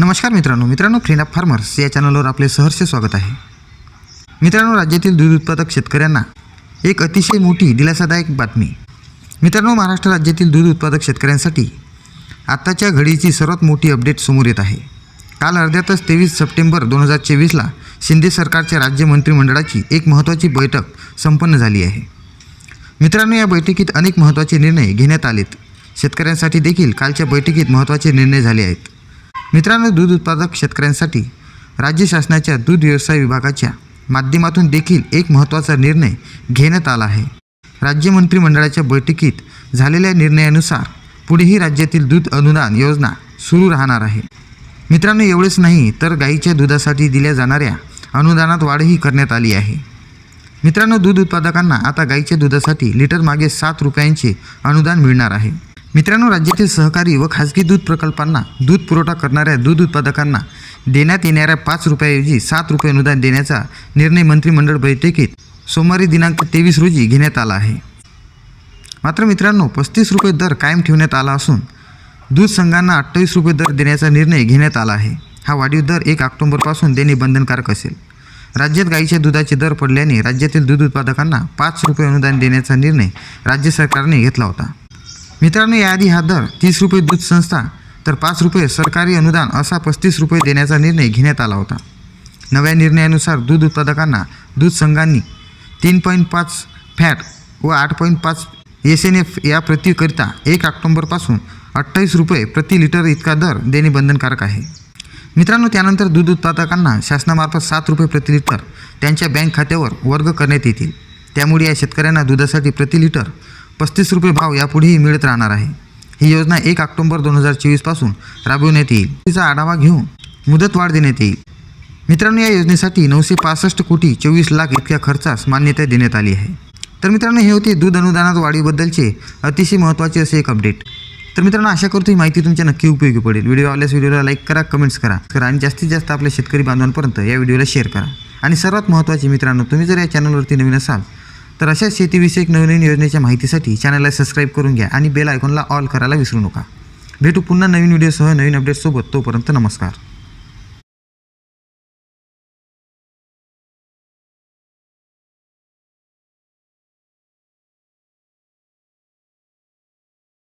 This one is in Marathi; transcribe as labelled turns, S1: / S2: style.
S1: नमस्कार मित्रांनो मित्रांनो फ्रीन ऑफ फार्मर्स या चॅनलवर आपले सहर्ष स्वागत आहे. मित्रांनो राज्यातील दूध उत्पादक शेतकऱ्यांना एक अतिशय मोठी दिलासादायक बातमी. मित्रांनो महाराष्ट्र राज्यातील दूध उत्पादक शेतकऱ्यांसाठी आत्ताच्या घडीची सर्वात मोठी अपडेट समोर येत आहे. काल अर्ध्यातच तेवीस सप्टेंबर दोन हजार चोवीसला शिंदे सरकारच्या राज्य मंत्रिमंडळाची एक महत्त्वाची बैठक संपन्न झाली आहे. मित्रांनो या बैठकीत अनेक महत्त्वाचे निर्णय घेण्यात आलेत. शेतकऱ्यांसाठी देखील कालच्या बैठकीत महत्त्वाचे निर्णय झाले आहेत. मित्रांनो दूध उत्पादक शेतकऱ्यांसाठी राज्य शासनाच्या दूध व्यवसाय विभागाच्या माध्यमातून देखील एक महत्त्वाचा निर्णय घेण्यात आला आहे. राज्य मंत्रिमंडळाच्या बैठकीत झालेल्या निर्णयानुसार पुढेही राज्यातील दूध अनुदान योजना सुरू राहणार आहे. मित्रांनो एवढेच नाही तर गाईच्या दुधासाठी दिल्या जाणाऱ्या अनुदानात वाढही करण्यात आली आहे. मित्रांनो दूध उत्पादकांना आता गाईच्या दुधासाठी लिटर मागे सात रुपयांचे अनुदान मिळणार आहे. मित्रांनो राज्यातील सहकारी व खाजगी दूध प्रकल्पांना दूध पुरवठा करणाऱ्या दूध उत्पादकांना देण्यात येणाऱ्या पाच रुपयाऐवजी सात रुपये अनुदान देण्याचा निर्णय मंत्रिमंडळ बैठकीत सोमवारी दिनांक तेवीस रोजी घेण्यात आला आहे. मात्र मित्रांनो पस्तीस रुपये दर कायम ठेवण्यात आला असून दूध संघांना अठ्ठावीस रुपये दर देण्याचा निर्णय घेण्यात आला आहे. हा वाढीव दर एक ऑक्टोबरपासून देणे बंधनकारक असेल. राज्यात गाईच्या दुधाचे दर पडल्याने राज्यातील दूध उत्पादकांना पाच रुपये अनुदान देण्याचा निर्णय राज्य सरकारने घेतला होता. मित्रांनो याआधी हा दर तीस रुपये दूध संस्था तर पाच रुपये सरकारी अनुदान असा पस्तीस रुपये देण्याचा निर्णय घेण्यात आला होता. नव्या निर्णयानुसार दूध उत्पादकांना दूध संघांनी तीन पॉईंट पाच फॅट व आठ पॉईंट पाच एस एन एफ या प्रतिकरिता एक ऑक्टोंबरपासून अठ्ठावीस रुपये प्रति लिटर इतका दर देणे बंधनकारक आहे. मित्रांनो त्यानंतर दूध उत्पादकांना शासनामार्फत सात रुपये प्रति लिटर त्यांच्या बँक खात्यावर वर्ग करण्यात येतील. त्यामुळे या शेतकऱ्यांना दुधासाठी प्रति लिटर पस्तीस रुपये भाव यापुढेही मिळत राहणार आहे. ही योजना एक ऑक्टोंबर दोन हजार चोवीसपासून राबविण्यात येईल. तिचा आढावा घेऊन मुदतवाढ देण्यात येईल. मित्रांनो या योजनेसाठी नऊशे पासष्ट कोटी चोवीस लाख इतक्या खर्चास मान्यता देण्यात आली आहे. तर मित्रांनो हे होते दूध अनुदानात वाढीबद्दलचे अतिशय महत्त्वाचे असे एक अपडेट. तर मित्रांनो आशा करतो ही माहिती तुमच्या नक्की उपयोगी पडेल. व्हिडिओ आवडल्यास व्हिडिओला लाईक करा कमेंट्स करा करा आणि जास्तीत जास्त आपल्या शेतकरी बांधवांपर्यंत या व्हिडिओला शेअर करा. आणि सर्वात महत्त्वाचे मित्रांनो तुम्ही जर या चॅनलवरती नवीन असाल तर अशाच शेतीविषयक नवीन योजनेच्या माहितीसाठी चॅनलला सबस्क्राईब करून घ्या आणि बेल आयकॉनला ऑल करायला विसरू नका. भेटू पुन्हा नवीन व्हिडिओसह नवीन अपडेटसोबत तोपर्यंत नमस्कार.